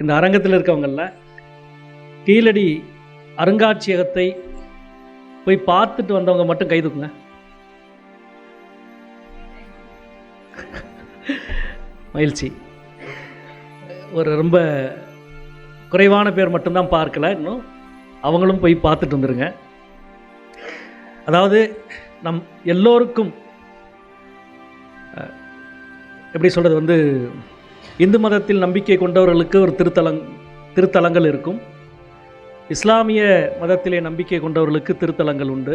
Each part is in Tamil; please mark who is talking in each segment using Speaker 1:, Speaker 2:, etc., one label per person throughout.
Speaker 1: இந்த அரங்கத்தில் இருக்கவங்களில் கீழடி அருங்காட்சியகத்தை போய் பார்த்துட்டு வந்தவங்க மட்டும் கைதுக்குங்க மகிழ்ச்சி. ஒரு ரொம்ப குறைவான பேர் மட்டும்தான் பார்க்கல. இன்னும் அவங்களும் போய் பார்த்துட்டு வந்துருங்க. அதாவது நம் எல்லோருக்கும் எப்படி சொல்கிறது வந்து இந்து மதத்தில் நம்பிக்கை கொண்டவர்களுக்கு ஒரு திருத்தலங் திருத்தலங்கள் இருக்கும். இஸ்லாமிய மதத்திலே நம்பிக்கை கொண்டவர்களுக்கு திருத்தலங்கள் உண்டு.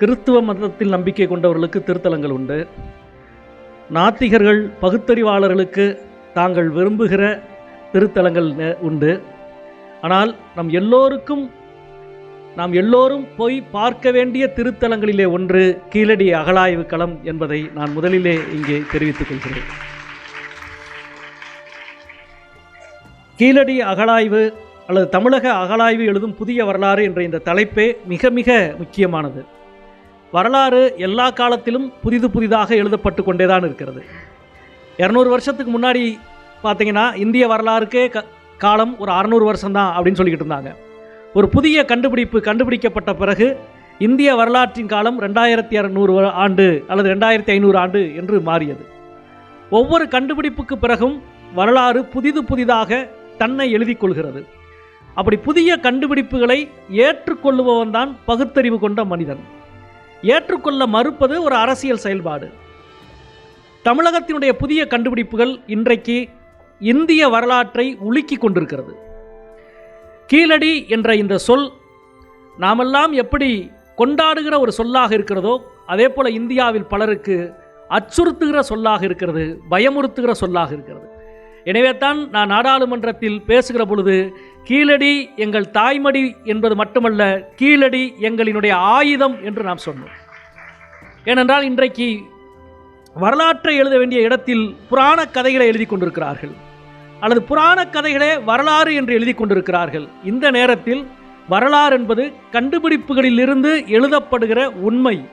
Speaker 1: கிறிஸ்துவ மதத்தில் நம்பிக்கை கொண்டவர்களுக்கு திருத்தலங்கள் உண்டு. நாத்திகர்கள் பகுத்தறிவாளர்களுக்கு தாங்கள் விரும்புகிற திருத்தலங்கள் உண்டு. ஆனால் நம் எல்லோருக்கும் நாம் எல்லோரும் போய் பார்க்க வேண்டிய திருத்தலங்களிலே ஒன்று கீழடி அகலாய்வு களம் என்பதை நான் முதலிலே இங்கே தெரிவித்துக் கொள்கிறேன். கீழடி அகழாய்வு அல்லது தமிழக அகழாய்வு எழுதும் புதிய வரலாறு என்ற இந்த தலைப்பே மிக மிக முக்கியமானது. வரலாறு எல்லா காலத்திலும் புதிது புதிதாக எழுதப்பட்டு கொண்டே தான் இருக்கிறது. இரநூறு வருஷத்துக்கு முன்னாடி பார்த்தீங்கன்னா இந்திய வரலாறுக்கே க காலம் ஒரு அறநூறு வருஷம்தான் அப்படின்னு சொல்லிக்கிட்டு இருந்தாங்க. ஒரு புதிய கண்டுபிடிப்பு கண்டுபிடிக்கப்பட்ட பிறகு இந்திய வரலாற்றின் காலம் ரெண்டாயிரத்தி இரநூறு ஆண்டு அல்லது ரெண்டாயிரத்தி ஐநூறு ஆண்டு என்று மாறியது. ஒவ்வொரு கண்டுபிடிப்புக்கு பிறகும் வரலாறு புதிது புதிதாக தன்னை எழுதிக் கொள்கிறது. அப்படி புதிய கண்டுபிடிப்புகளை ஏற்றுக்கொள்ளுபவன் தான் பகுத்தறிவு கொண்ட மனிதன். ஏற்றுக்கொள்ள மறுப்பது ஒரு அரசியல் செயல்பாடு. தமிழகத்தினுடைய புதிய கண்டுபிடிப்புகள் இன்றைக்கு இந்திய வரலாற்றை உலுக்கி கொண்டிருக்கிறது. கீழடி என்ற இந்த சொல் நாமெல்லாம் எப்படி கொண்டாடுகிற ஒரு சொல்லாக இருக்கிறதோ அதே போல் இந்தியாவில் பலருக்கு அச்சுறுத்துகிற சொல்லாக இருக்கிறது பயமுறுத்துகிற சொல்லாக இருக்கிறது. எனவே தான் நான் நாடாளுமன்றத்தில் பேசுகிற பொழுது கீழடி எங்கள் தாய்மடி என்பது மட்டுமல்ல கீழடி எங்களினுடைய ஆயுதம் என்று நாம் சொன்னோம். ஏனென்றால் இன்றைக்கு வரலாற்றை எழுத வேண்டிய இடத்தில் புராண கதைகளை எழுதி கொண்டிருக்கிறார்கள். அல்லது புராண கதைகளே வரலாறு என்று எழுதி கொண்டிருக்கிறார்கள். இந்த நேரத்தில் வரலாறு என்பது கண்டுபிடிப்புகளிலிருந்து எழுதப்படுகிற உண்மை.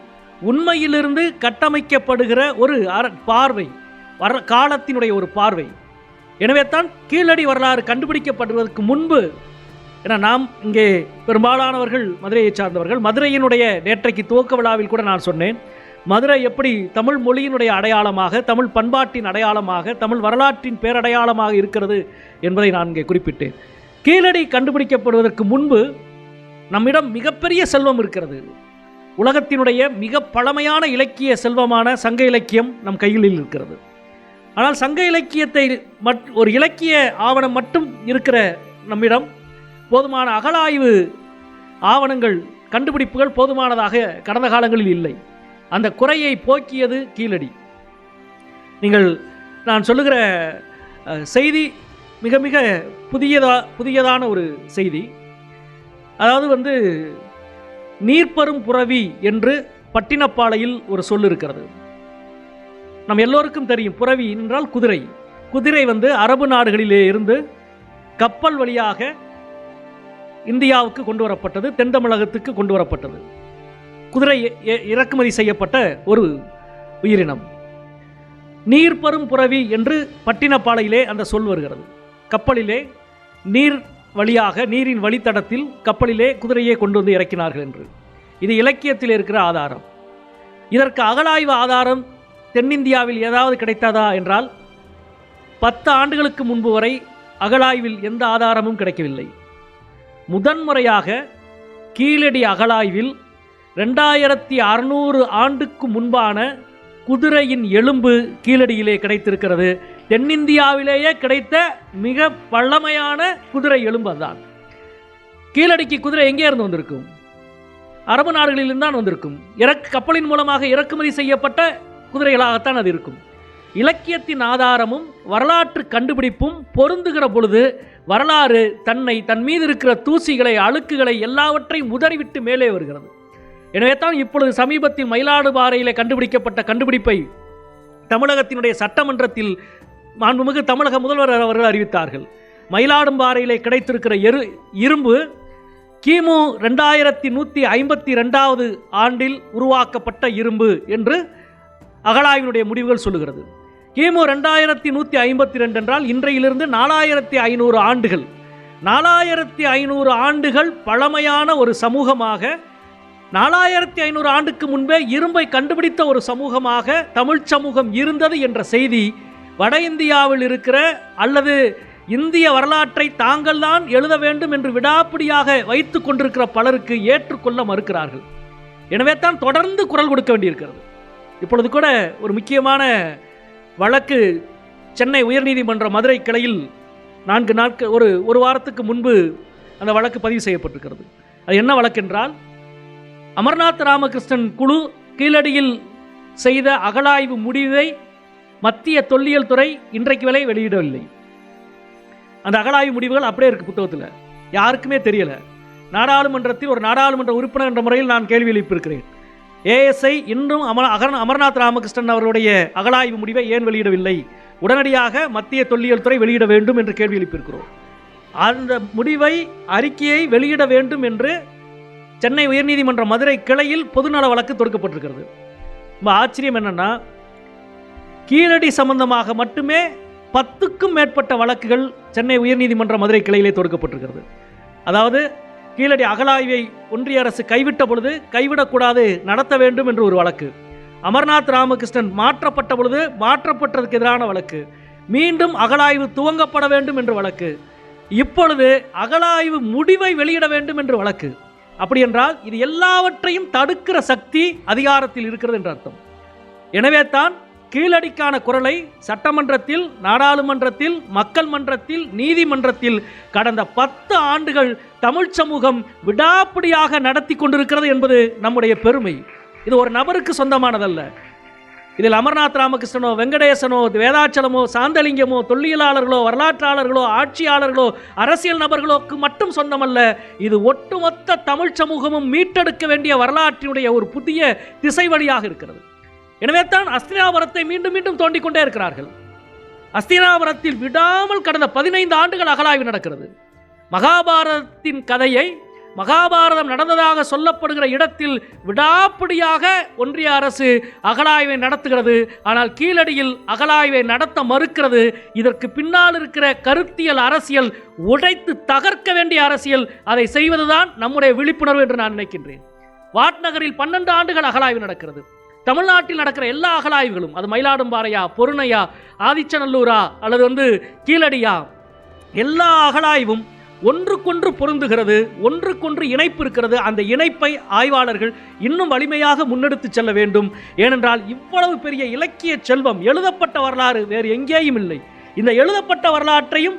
Speaker 1: உண்மையிலிருந்து கட்டமைக்கப்படுகிற ஒரு அர- பார்வை. வர காலத்தினுடைய ஒரு பார்வை. எனவே தான் கீழடி வரலாறு கண்டுபிடிக்கப்படுவதற்கு முன்பு ஏன்னா நாம் இங்கே பெரும்பாலானவர்கள் மதுரையைச் சார்ந்தவர்கள் மதுரையினுடைய நேற்றைக்கு துவக்க விழாவில் கூட நான் சொன்னேன். மதுரை எப்படி தமிழ் மொழியினுடைய அடையாளமாக தமிழ் பண்பாட்டின் அடையாளமாக தமிழ் வரலாற்றின் பேரடையாளமாக இருக்கிறது என்பதை நான் இங்கே குறிப்பிட்டேன். கீழடி கண்டுபிடிக்கப்படுவதற்கு முன்பு நம்மிடம் மிகப்பெரிய செல்வம் இருக்கிறது. உலகத்தினுடைய மிக பழமையான இலக்கிய செல்வமான சங்க இலக்கியம் நம் கையில் இருக்கிறது. ஆனால் சங்க இலக்கியத்தை மட் ஒரு இலக்கிய ஆவணம் மட்டும் இருக்கிற நம்மிடம் போதுமான அகலாய்வு ஆவணங்கள் கண்டுபிடிப்புகள் போதுமானதாக கடந்த காலங்களில் இல்லை. அந்த குறையை போக்கியது கீழடி. நீங்கள் நான் சொல்லுகிற செய்தி மிக மிக புதியதா புதியதான ஒரு செய்தி. அதாவது வந்து நீர்ப்பரும் புறவி என்று பட்டினப்பாளையில் ஒரு சொல் இருக்கிறது. நம் எல்லோருக்கும் தெரியும் புறவி என்றால் குதிரை. குதிரை வந்து அரபு நாடுகளிலே இருந்து கப்பல் வழியாக இந்தியாவுக்கு கொண்டு வரப்பட்டது தென் தமிழகத்துக்கு கொண்டு வரப்பட்டது. குதிரை இ- இறக்குமதி செய்யப்பட்ட ஒரு உயிரினம். நீர்பரும் புறவி என்று பட்டினப்பாளையிலே அந்த சொல் வருகிறது. கப்பலிலே நீர் வழியாக நீரின் வழித்தடத்தில் கப்பலிலே குதிரையை கொண்டு வந்து இறக்கினார்கள் என்று. இது இலக்கியத்தில் இருக்கிற ஆதாரம். இதற்கு அகலாய்வு ஆதாரம் தென்னிந்தியாவில் ஏதாவது கிடைத்ததா என்றால் பத்து ஆண்டுகளுக்கு முன்பு வரை அகழாய்வில் எந்த ஆதாரமும் கிடைக்கவில்லை. முதன்முறையாக கீழடி அகழாய்வில் ரெண்டாயிரத்தி அறுநூறு ஆண்டுக்கு முன்பான குதிரையின் எலும்பு கீழடியிலே கிடைத்திருக்கிறது. தென்னிந்தியாவிலேயே கிடைத்த மிக பழமையான குதிரை எலும்பு அதுதான். கீழடிக்கு குதிரை எங்கே இருந்து வந்திருக்கும்? அரபு நாடுகளிலிருந்து தான் வந்திருக்கும். இறக்கு கப்பலின் மூலமாக இறக்குமதி செய்யப்பட்ட குதிரைகளாகத்தான் அது இருக்கும். இலக்கியத்தின் ஆதாரமும் வரலாற்று கண்டுபிடிப்பும் பொருந்துகிற பொழுது வரலாறு தன்னை தன் மீது இருக்கிற தூசிகளை அழுக்குகளை எல்லாவற்றையும் உதறிவிட்டு மேலே வருகிறது. எனவே தான் இப்பொழுது சமீபத்தில் மயிலாடுபாறையில் கண்டுபிடிக்கப்பட்ட கண்டுபிடிப்பை தமிழகத்தினுடைய சட்டமன்றத்தில் மாண்புமிகு தமிழக முதல்வர் அவர்கள் அறிவித்தார்கள். மயிலாடும்பாறையிலே கிடைத்திருக்கிற எரு இரும்பு கிமு ரெண்டாயிரத்தி நூற்றி ஐம்பத்தி ரெண்டாவது ஆண்டில் உருவாக்கப்பட்ட இரும்பு என்று அகழாய்வினுடைய முடிவுகள் சொல்லுகிறது. கிமு ரெண்டாயிரத்தி நூற்றி ஐம்பத்தி ரெண்டு என்றால் இன்றையிலிருந்து நாலாயிரத்தி ஐநூறு ஆண்டுகள். நாலாயிரத்தி ஐநூறு ஆண்டுகள் பழமையான ஒரு சமூகமாக நாலாயிரத்தி ஐநூறு ஆண்டுக்கு முன்பே இரும்பை கண்டுபிடித்த ஒரு சமூகமாக தமிழ் சமூகம் இருந்தது என்ற செய்தி வட இந்தியாவில் இருக்கிற அல்லது இந்திய வரலாற்றை தாங்கள்தான் எழுத வேண்டும் என்று விடாப்பிடியாக வைத்து கொண்டிருக்கிற பலருக்கு ஏற்றுக்கொள்ள மறுக்கிறார்கள். எனவே தான் தொடர்ந்து குரல் கொடுக்க வேண்டியிருக்கிறது. இப்பொழுது கூட ஒரு முக்கியமான வழக்கு சென்னை உயர்நீதிமன்ற மதுரை கிளையில் நான்கு நாட்கள் ஒரு ஒரு வாரத்துக்கு முன்பு அந்த வழக்கு பதிவு செய்யப்பட்டிருக்கிறது. அது என்ன வழக்கென்றால் அமர்நாத் ராமகிருஷ்ணன் குழு கீழடியில் செய்த அகழாய்வு முடிவை மத்திய தொல்லியல் துறை இன்றைக்கு வரை வெளியிடவில்லை. அந்த அகழாய்வு முடிவுகள் அப்படியே இருக்குது புத்தகத்தில். யாருக்குமே தெரியலை. நாடாளுமன்றத்தில் ஒரு நாடாளுமன்ற உறுப்பினர் என்ற முறையில் நான் கேள்வி எழுப்பியிருக்கிறேன். ஏஎஸ்ஐ இன்னும் அமர அகர் அமர்நாத் ராமகிருஷ்ணன் அவர்களுடைய அகலாய்வு முடிவை ஏன் வெளியிடவில்லை? உடனடியாக மத்திய தொல்லியல் துறை வெளியிட வேண்டும் என்று கேள்வி எழுப்பியிருக்கிறோம். அந்த முடிவை அறிக்கையை வெளியிட வேண்டும் என்று சென்னை உயர்நீதிமன்ற மதுரை கிளையில் பொதுநல வழக்கு தொடுக்கப்பட்டிருக்கிறது. ரொம்ப ஆச்சரியம் என்னன்னா கீழடி சம்பந்தமாக மட்டுமே பத்துக்கும் மேற்பட்ட வழக்குகள் சென்னை உயர்நீதிமன்ற மதுரை கிளையிலே தொடுக்கப்பட்டிருக்கிறது. அதாவது கீழடி அகலாய்வை ஒன்றிய அரசு கைவிட்ட பொழுது கைவிடக்கூடாது நடத்த வேண்டும் என்று ஒரு வழக்கு. அமர்நாத் ராமகிருஷ்ணன் மாற்றப்பட்ட பொழுது மாற்றப்பட்டதுக்கு எதிரான வழக்கு. மீண்டும் அகலாய்வு துவங்கப்பட வேண்டும் என்று வழக்கு. இப்பொழுது அகலாய்வு முடிவை வெளியிட வேண்டும் என்று வழக்கு. அப்படி என்றால் இது எல்லாவற்றையும் தடுக்கிற சக்தி அதிகாரத்தில் இருக்கிறது என்று அர்த்தம். எனவே தான் கீழடிக்கான குரலை சட்டமன்றத்தில் நாடாளுமன்றத்தில் மக்கள் மன்றத்தில் நீதிமன்றத்தில் கடந்த பத்து ஆண்டுகள் தமிழ் சமூகம் விடாப்பிடியாக நடத்தி கொண்டிருக்கிறது என்பது நம்முடைய பெருமை. இது ஒரு நபருக்கு சொந்தமானதல்ல. இதில் அமர்நாத் ராமகிருஷ்ணனோ வெங்கடேசனோ வேதாச்சலமோ சாந்தலிங்கமோ தொல்லியலாளர்களோ வரலாற்றாளர்களோ ஆட்சியாளர்களோ அரசியல் நபர்களுக்கு மட்டும் சொந்தமல்ல இது ஒட்டுமொத்த தமிழ் சமூகமும் மீட்டெடுக்க வேண்டிய வரலாற்றினுடைய ஒரு புதிய திசை வழியாக இருக்கிறது. எனவே தான் அஸ்தினாபுரத்தை மீண்டும் மீண்டும் தோண்டிக் கொண்டே இருக்கிறார்கள். அஸ்தினாபுரத்தில் விடாமல் கடந்த பதினைந்து ஆண்டுகள் அகலாய்வு நடக்கிறது. மகாபாரதத்தின் கதையை மகாபாரதம் நடந்ததாக சொல்லப்படுகிற இடத்தில் விடாப்பிடியாக ஒன்றிய அரசு அகலாய்வை நடத்துகிறது. ஆனால் கீழடியில் அகலாய்வை நடத்த மறுக்கிறது. இதற்கு பின்னால் இருக்கிற கருத்தியல் அரசியல் உடைத்து தகர்க்க வேண்டிய அரசியல் அதை செய்வதுதான் நம்முடைய விழிப்புணர்வு என்று நான் நினைக்கின்றேன். வாட்நகரில் பன்னெண்டு ஆண்டுகள் அகலாய்வு நடக்கிறது. தமிழ்நாட்டில் நடக்கிற எல்லா அகலாய்வுகளும் அது மயிலாடும்பாறையா பொருணையா ஆதிச்சநல்லூரா அல்லது வந்து கீழடியா எல்லா அகலாய்வும் ஒன்றுக்கொன்று பொருந்துகிறது ஒன்றுக்கொன்று இணைப்பு இருக்கிறது. அந்த இணைப்பை ஆய்வாளர்கள் இன்னும் வலிமையாக முன்னெடுத்து செல்ல வேண்டும். ஏனென்றால் இவ்வளவு பெரிய இலக்கிய செல்வம் எழுதப்பட்ட வரலாறு வேறு எங்கேயும் இல்லை. இந்த எழுதப்பட்ட வரலாற்றையும்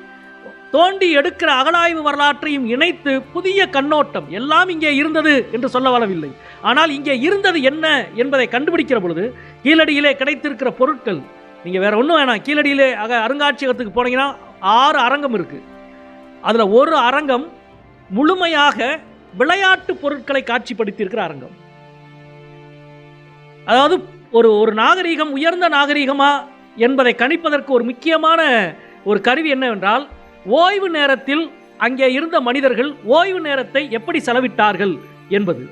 Speaker 1: தோண்டி எடுக்கிற அகலாய்வு வரலாற்றையும் இணைத்து புதிய கண்ணோட்டம் எல்லாம் இங்கே இருந்தது என்று சொல்ல வரவில்லை. ஆனால் இங்கே இருந்தது என்ன என்பதை கண்டுபிடிக்கிற பொழுது கீழடியிலே கிடைத்திருக்கிற பொருட்கள் நீங்கள் வேற ஒன்றும் வேணாம். கீழடியிலே அக அருங்காட்சியகத்துக்கு போனீங்கன்னா ஆறு அரங்கம் இருக்குது அதில் ஒரு அரங்கம் முழுமையாக விளையாட்டு பொருட்களை காட்சிப்படுத்தியிருக்கிற அரங்கம். அதாவது ஒரு ஒரு நாகரீகம் உயர்ந்த நாகரீகமா என்பதை கணிப்பதற்கு ஒரு முக்கியமான ஒரு கருவி என்னவென்றால் ஓய்வு நேரத்தில் அங்கே இருந்த மனிதர்கள் ஓய்வு நேரத்தை எப்படி செலவிட்டார்கள் என்பது.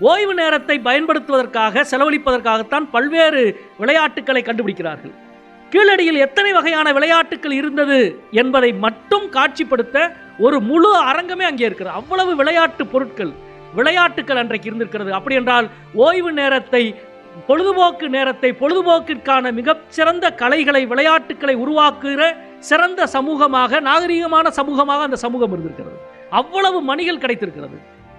Speaker 1: ஓய்வு நேரத்தை பயன்படுத்துவதற்காக செலவழிப்பதற்காகத்தான் பல்வேறு விளையாட்டுக்களை கண்டுபிடிக்கிறார்கள். கீழடியில் எத்தனை வகையான விளையாட்டுக்கள் இருந்தது என்பதை மட்டும் காட்சிப்படுத்த ஒரு முழு அரங்கமே அங்கே இருக்கிறது. அவ்வளவு விளையாட்டு பொருட்கள் விளையாட்டுக்கள் அன்றைக்கு இருந்திருக்கிறது. அப்படி என்றால் ஓய்வு நேரத்தை பொழுதுபோக்கு நேரத்தை பொழுதுபோக்கிற்கான மிகச்சிறந்த கலைகளை விளையாட்டுக்களை உருவாக்குகிற சிறந்த சமூகமாக நாகரீகமான சமூகமாக அந்த சமூகம் இருந்திருக்கிறது. அவ்வளவு மணிகள் கிடைத்திருக்கிறது.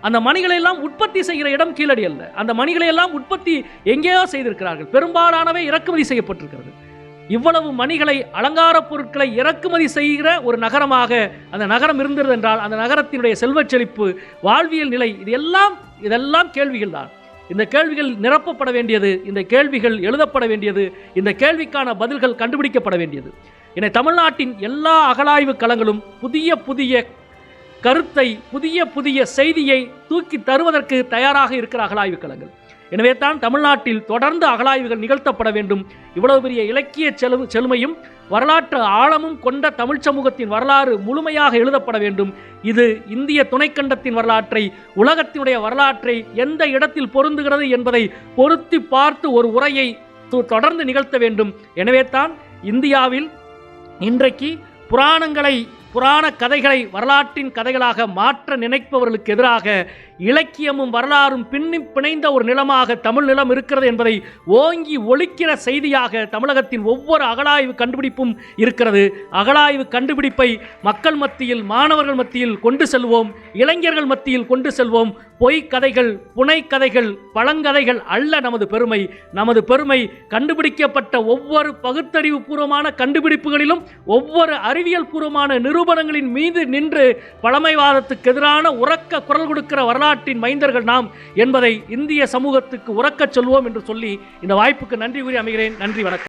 Speaker 1: அந்த மணிகளை எல்லாம் உற்பத்தி செய்கிற இடம் கீழடி அல்ல. அந்த மணிகளை எல்லாம் உற்பத்தி எங்கேயோ செய்திருக்கிறார்கள். பெரும்பாலானவை இறக்குமதி செய்யப்பட்டிருக்கிறது. இவ்வளவு மணிகளை அலங்கார பொருட்களை இறக்குமதி செய்கிற ஒரு நகரமாக அந்த நகரம் இருந்தது என்றால் அந்த நகரத்தினுடைய செல்வச் செழிப்பு வாழ்வியல் நிலை இது எல்லாம் இதெல்லாம் கேள்விகள் தான். இந்த கேள்விகள் நிரப்பப்பட வேண்டியது இந்த கேள்விகள் எழுதப்பட வேண்டியது இந்த கேள்விக்கான பதில்கள் கண்டுபிடிக்கப்பட வேண்டியது. என தமிழ்நாட்டின் எல்லா அகலாய்வு களங்களும் புதிய புதிய கருத்தை புதிய புதிய செய்தியை தூக்கி தருவதற்கு தயாராக இருக்கிற அகலாய்வு களங்கள். எனவே தான் தமிழ்நாட்டில் தொடர்ந்து அகலாய்வுகள் நிகழ்த்தப்பட வேண்டும். இவ்வளவு பெரிய இலக்கிய செலவு செழுமையும் வரலாற்று ஆழமும் கொண்ட தமிழ் சமூகத்தின் வரலாறு முழுமையாக எழுதப்பட வேண்டும். இது இந்திய துணைக்கண்டத்தின் வரலாற்றை உலகத்தினுடைய வரலாற்றை எந்த இடத்தில் பொருந்துகிறது என்பதை பொருத்தி பார்த்து ஒரு உரையை தொடர்ந்து நிகழ்த்த வேண்டும். எனவே தான் இந்தியாவில் இன்றைக்கு புராணங்களை புராண கதைகளை வரலாற்றின் கதைகளாக மாற்ற நினைப்பவர்களுக்கு எதிராக இலக்கியமும் வரலாறும் பின்னி பிணைந்த ஒரு நிலமாக தமிழ் நிலம் இருக்கிறது என்பதை ஓங்கி ஒழிக்கிற செய்தியாக தமிழகத்தின் ஒவ்வொரு அகழாய்வு கண்டுபிடிப்பும் இருக்கிறது. அகலாய்வு கண்டுபிடிப்பை மக்கள் மத்தியில் மாணவர்கள் மத்தியில் கொண்டு செல்வோம் இளைஞர்கள் மத்தியில் கொண்டு செல்வோம். பொய் கதைகள் புனை கதைகள் பழங்கதைகள் அல்ல நமது பெருமை. நமது பெருமை கண்டுபிடிக்கப்பட்ட ஒவ்வொரு பகுத்தறிவு பூர்வமான கண்டுபிடிப்புகளிலும் ஒவ்வொரு அறிவியல் பூர்வமான நிரூபணங்களின் மீது நின்று பழமைவாதத்துக்கு எதிரான உறக்க குரல் கொடுக்கிற மாநாட்டின் மைந்தர்கள் நாம் என்பதை இந்திய சமூகத்துக்கு உறக்கச் சொல்வோம் என்று சொல்லி இந்த வாய்ப்புக்கு நன்றி கூறி அமைகிறேன். நன்றி வணக்கம்.